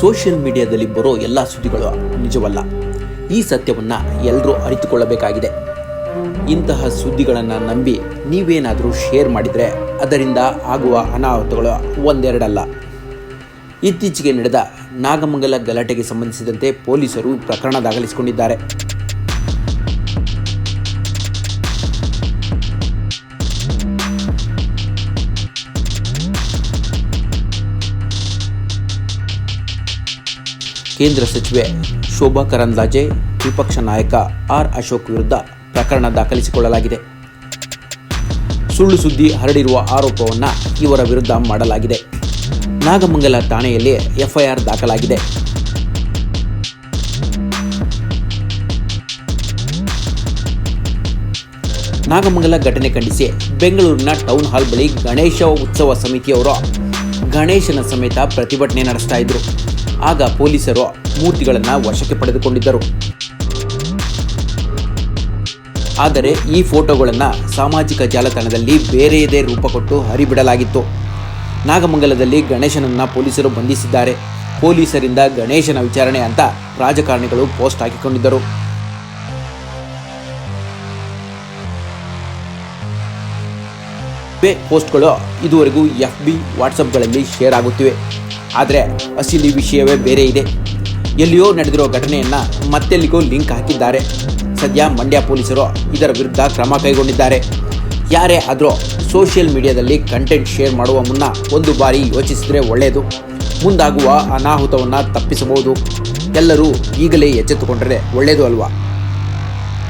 Social ಮೀಡಿಯಾದಲ್ಲಿ ಬರೋ ಎಲ್ಲ ಸುದ್ದಿಗಳು ನಿಜವಲ್ಲ. ಈ ಸತ್ಯವನ್ನು ಎಲ್ಲರೂ ಅರಿತುಕೊಳ್ಳಬೇಕಾಗಿದೆ. ಇಂತಹ ಸುದ್ದಿಗಳನ್ನು ನಂಬಿ ನೀವೇನಾದರೂ ಶೇರ್ ಮಾಡಿದರೆ ಅದರಿಂದ ಆಗುವ ಅನಾಹುತಗಳು ಒಂದೆರಡಲ್ಲ. ಇತ್ತೀಚೆಗೆ ನಡೆದ ನಾಗಮಂಗಲ ಗಲಾಟೆಗೆ ಸಂಬಂಧಿಸಿದಂತೆ ಪೊಲೀಸರು ಪ್ರಕರಣ ದಾಖಲಿಸಿಕೊಂಡಿದ್ದಾರೆ. ಕೇಂದ್ರ ಸಚಿವೆ ಶೋಭಾ ಕರಂದ್ಲಾಜೆ, ವಿಪಕ್ಷ ನಾಯಕ ಆರ್ ಅಶೋಕ್ ವಿರುದ್ಧ ಪ್ರಕರಣ ದಾಖಲಿಸಿಕೊಳ್ಳಲಾಗಿದೆ. ಸುಳ್ಳು ಸುದ್ದಿ ಹರಡಿರುವ ಆರೋಪವನ್ನು ಇವರ ವಿರುದ್ಧ ಮಾಡಲಾಗಿದೆ. ನಾಗಮಂಗಲ ಠಾಣೆಯಲ್ಲಿ ಎಫ್ಐಆರ್ ದಾಖಲಾಗಿದೆ. ನಾಗಮಂಗಲ ಘಟನೆ ಖಂಡಿಸಿ ಬೆಂಗಳೂರಿನ ಟೌನ್ ಹಾಲ್ ಬಳಿ ಗಣೇಶ ಉತ್ಸವ ಸಮಿತಿಯವರು ಗಣೇಶನ ಸಮೇತ ಪ್ರತಿಭಟನೆ ನಡೆಸ್ತಾ ಇದ್ರು. ಆಗ ಪೊಲೀಸರು ಮೂರ್ತಿಗಳನ್ನು ವಶಕ್ಕೆ ಪಡೆದುಕೊಂಡಿದ್ದರು. ಆದರೆ ಈ ಫೋಟೋಗಳನ್ನು ಸಾಮಾಜಿಕ ಜಾಲತಾಣದಲ್ಲಿ ಬೇರೆಯದೇ ರೂಪ ಕೊಟ್ಟು ಹರಿಬಿಡಲಾಗಿತ್ತು. ನಾಗಮಂಗಲದಲ್ಲಿ ಗಣೇಶನನ್ನು ಪೊಲೀಸರು ಬಂಧಿಸಿದ್ದಾರೆ. ಪೊಲೀಸರಿಂದ ಗಣೇಶನ ವಿಚಾರಣೆ ಅಂತ ರಾಜಕಾರಣಿಗಳು ಪೋಸ್ಟ್ ಹಾಕಿಕೊಂಡಿದ್ದರು. ಪೋಸ್ಟ್ಗಳು ಇದುವರೆಗೂ ಎಫ್ ಬಿ ವಾಟ್ಸಪ್ಗಳಲ್ಲಿ ಶೇರ್ ಆಗುತ್ತಿವೆ. ಆದರೆ ಅಸಲಿ ವಿಷಯವೇ ಬೇರೆ ಇದೆ. ಎಲ್ಲಿಯೋ ನಡೆದಿರೋ ಘಟನೆಯನ್ನು ಮತ್ತೆಲ್ಲಿಗೂ ಲಿಂಕ್ ಹಾಕಿದ್ದಾರೆ. ಸದ್ಯ ಮಂಡ್ಯ ಪೊಲೀಸರು ಇದರ ವಿರುದ್ಧ ಕ್ರಮ ಕೈಗೊಂಡಿದ್ದಾರೆ. ಯಾರೇ ಆದರೂ ಸೋಷಿಯಲ್ ಮೀಡಿಯಾದಲ್ಲಿ ಕಂಟೆಂಟ್ ಶೇರ್ ಮಾಡುವ ಮುನ್ನ ಒಂದು ಬಾರಿ ಯೋಚಿಸಿದರೆ ಒಳ್ಳೆಯದು ಮುಂದಾಗುವ ಅನಾಹುತವನ್ನು ತಪ್ಪಿಸಬಹುದು. ಎಲ್ಲರೂ ಈಗಲೇ ಎಚ್ಚೆತ್ತುಕೊಂಡರೆ ಒಳ್ಳೆಯದು ಅಲ್ವಾ?